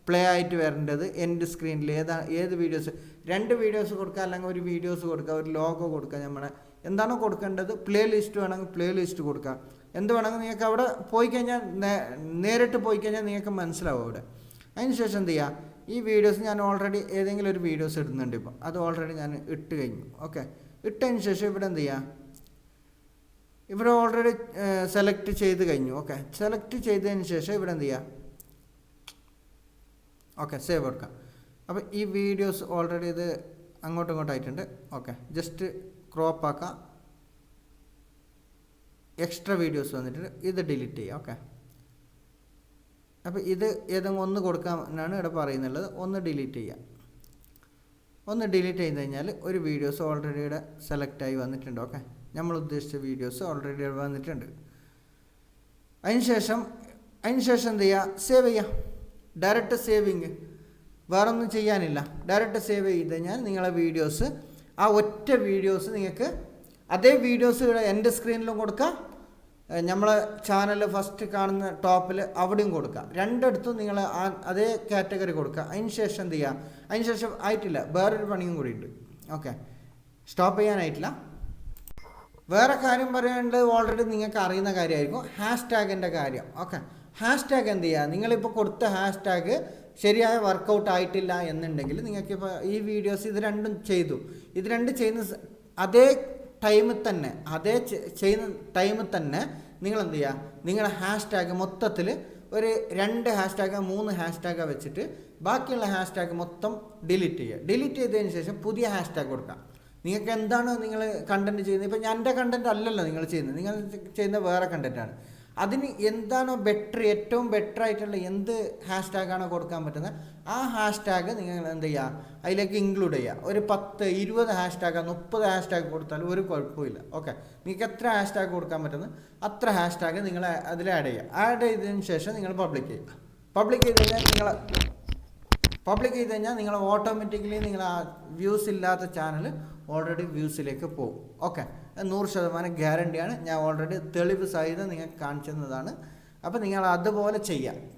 പ്ലേ ആയിട്ട് വരേണ്ടത് എന്റെ സ്ക്രീനിൽ ഏതാ ഏത് വീഡിയോസ് രണ്ട് വീഡിയോസ് കൊടുക്കുക അല്ലെങ്കിൽ ഒരു വീഡിയോസ് കൊടുക്കുക ഒരു ലോഗോ കൊടുക്കുക നമ്മളെ. എന്താണോ കൊടുക്കേണ്ടത്? പ്ലേ ലിസ്റ്റ് വേണമെങ്കിൽ പ്ലേ ലിസ്റ്റ് കൊടുക്കുക എന്ത് വേണമെങ്കിൽ നിങ്ങൾക്ക് അവിടെ പോയി കഴിഞ്ഞാൽ നേരിട്ട് പോയി കഴിഞ്ഞാൽ നിങ്ങൾക്ക് മനസ്സിലാവും അവിടെ. അതിന് ശേഷം എന്ത് ചെയ്യുക ഈ വീഡിയോസ് ഞാൻ ഓൾറെഡി ഏതെങ്കിലും ഒരു വീഡിയോസ് ഇടുന്നുണ്ട് ഇപ്പോൾ അത് ഓൾറെഡി ഞാൻ ഇട്ട് കഴിഞ്ഞു. ഓക്കെ ഇട്ടതിന് ശേഷം ഇവിടെ എന്ത് ചെയ്യുക ഇവിടെ ഓൾറെഡി സെലക്ട് ചെയ്ത് കഴിഞ്ഞു. ഓക്കെ സെലക്ട് ചെയ്തതിന് ശേഷം ഇവിടെ എന്ത് ചെയ്യുക ഓക്കെ സേവ് കൊടുക്കാം. അപ്പോൾ ഈ വീഡിയോസ് ഓൾറെഡി ഇത് അങ്ങോട്ടും ഇങ്ങോട്ടും ആയിട്ടുണ്ട്. ഓക്കെ ജസ്റ്റ് ക്രോപ്പ് ആക്കാം. എക്സ്ട്രാ വീഡിയോസ് വന്നിട്ടുണ്ട്. ഇത് ഡിലീറ്റ് ചെയ്യുക ഓക്കെ അപ്പോൾ ഇത് ഏതെങ്കിലും ഒന്ന് കൊടുക്കാനാണ് ഇവിടെ പറയുന്നുള്ളത്. ഒന്ന് ഡിലീറ്റ് ചെയ്യാം. ഒന്ന് ഡിലീറ്റ് ചെയ്ത് കഴിഞ്ഞാൽ ഒരു വീഡിയോസ് ഓൾറെഡി ഇവിടെ സെലക്ട് ആയി വന്നിട്ടുണ്ട്. ഓക്കെ നമ്മൾ ഉദ്ദേശിച്ച വീഡിയോസ് ഓൾറെഡി വന്നിട്ടുണ്ട്. അതിനുശേഷം അതിനുശേഷം എന്ത് ചെയ്യുക സേവ് ചെയ്യുക ഡയറക്റ്റ് സേവിങ് വേറൊന്നും ചെയ്യാനില്ല. ഡയറക്റ്റ് സേവ് ചെയ്ത് കഴിഞ്ഞാൽ നിങ്ങളെ വീഡിയോസ് ആ ഒറ്റ വീഡിയോസ് നിങ്ങൾക്ക് അതേ വീഡിയോസ് എന്റെ സ്ക്രീനിലും കൊടുക്കാം. നമ്മളെ ചാനൽ ഫസ്റ്റ് കാണുന്ന ടോപ്പിൽ അവിടെയും കൊടുക്കുക രണ്ടിടത്തും നിങ്ങൾ അതേ കാറ്റഗറി കൊടുക്കുക അതിന് ശേഷം എന്ത് ചെയ്യുക അതിന് ശേഷം ആയിട്ടില്ല. വേറൊരു പണിയും കൂടി ഉണ്ട് ഓക്കെ സ്റ്റോപ്പ് ചെയ്യാനായിട്ടില്ല. വേറെ കാര്യം പറയേണ്ടത് ഓൾറെഡി നിങ്ങൾക്ക് അറിയുന്ന കാര്യമായിരിക്കും. ഹാഷ്ടാഗിന്റെ കാര്യം. ഓക്കെ ഹാഷ്ടാഗ് എന്ത് ചെയ്യുക നിങ്ങളിപ്പോൾ കൊടുത്ത ഹാഷ്ടാഗ് ശരിയായ വർക്കൗട്ട് ആയിട്ടില്ല എന്നുണ്ടെങ്കിൽ നിങ്ങൾക്കിപ്പോൾ ഈ വീഡിയോസ് ഇത് രണ്ടും ചെയ്തു. ഇത് രണ്ടും ചെയ്യുന്ന അതേ ടൈമിൽ തന്നെ അതേ ചെയ്യുന്ന ടൈമിൽ തന്നെ നിങ്ങൾ എന്ത് ചെയ്യുക നിങ്ങളുടെ ഹാഷ്ടാഗ് മൊത്തത്തിൽ ഒരു രണ്ട് ഹാഷ്ടാഗ് മൂന്ന് ഹാഷ്ടാഗ് വെച്ചിട്ട് ബാക്കിയുള്ള ഹാഷ്ടാഗ് മൊത്തം ഡിലീറ്റ് ചെയ്യുക. ഡിലീറ്റ് ചെയ്തതിന് ശേഷം പുതിയ ഹാഷ്ടാഗ് കൊടുക്കാം നിങ്ങൾക്ക് എന്താണ് നിങ്ങൾ കണ്ടന്റ് ചെയ്യുന്നത്? ഇപ്പം എന്റെ കണ്ടന്റ് അല്ലല്ലോ നിങ്ങൾ ചെയ്യുന്നത്. നിങ്ങൾ ചെയ്യുന്ന വേറെ കണ്ടന്റാണ് അതിന് എന്താണോ ബെറ്റർ ഏറ്റവും ബെറ്റർ ആയിട്ടുള്ള എന്ത് ഹാഷ്ടാഗാണോ കൊടുക്കാൻ പറ്റുന്നത്? ആ ഹാഷ്ടാഗ് നിങ്ങൾ എന്ത് ചെയ്യുക അതിലേക്ക് ഇൻക്ലൂഡ് ചെയ്യുക ഒരു പത്ത് ഇരുപത് ഹാഷ്ടാഗ് മുപ്പത് ഹാഷ്ടാഗ് കൊടുത്താലും ഒരു കുഴപ്പമില്ല ഓക്കെ നിങ്ങൾക്ക് എത്ര ഹാഷ്ടാഗ് കൊടുക്കാൻ പറ്റുന്നത് അത്ര ഹാഷ്ടാഗ് നിങ്ങൾ അതിൽ ആഡ് ചെയ്യുക ആഡ് ചെയ്തതിന് ശേഷം നിങ്ങൾ പബ്ലിക് ചെയ്യുക. പബ്ലിക് ചെയ്ത് കഴിഞ്ഞാൽ നിങ്ങൾ പബ്ലിക് ചെയ്ത് കഴിഞ്ഞാൽ നിങ്ങൾ ഓട്ടോമാറ്റിക്കലി നിങ്ങൾ ആ വ്യൂസ് ഇല്ലാത്ത ചാനൽ ഓൾറെഡി വ്യൂസിലേക്ക് പോകും. ഓക്കെ നൂറ് ശതമാനം ഗ്യാരണ്ടിയാണ്. ഞാൻ ഓൾറെഡി തെളിവ് സഹിതം നിങ്ങൾക്ക് കാണിച്ചു തന്നതാണ് അപ്പോൾ നിങ്ങൾ അതുപോലെ ചെയ്യാം.